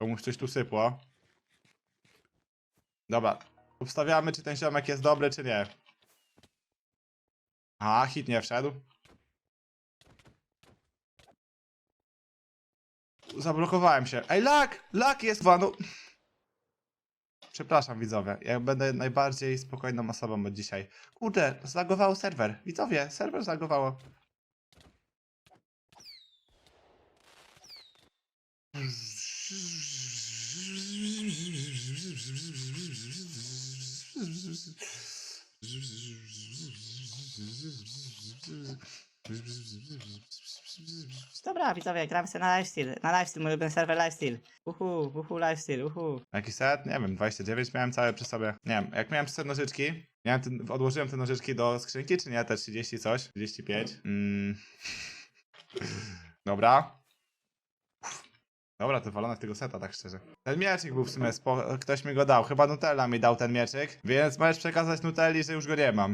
Komuś coś tu sypło. Dobra. Obstawiamy, czy ten ziomek jest dobry, czy nie. A, hit nie wszedł. Zablokowałem się. Ej, lak! Lak jest wanu. Przepraszam, widzowie. Ja będę najbardziej spokojną osobą od dzisiaj. Kurde, zlagowało serwer. Widzowie, serwer zlagowało. Dobra, widzowie, gramy sobie na lifestyle. Na lifestyle, mój ulubiony serwer lifestyle. Uhu, uhu, lifestyle, uhu. Jaki set? Nie wiem, 29 miałem całe przy sobie. Nie wiem, jak miałem te nożyczki, miałem ten, odłożyłem te nożyczki do skrzynki, czy nie? Te 30 coś? 35? Mm. Dobra. Dobra, to walone w tego seta, tak szczerze. Ten mieczyk był w sumie, spo... ktoś mi go dał. Chyba Nutella mi dał ten mieczyk, więc możesz przekazać Nutelli, że już go nie mam.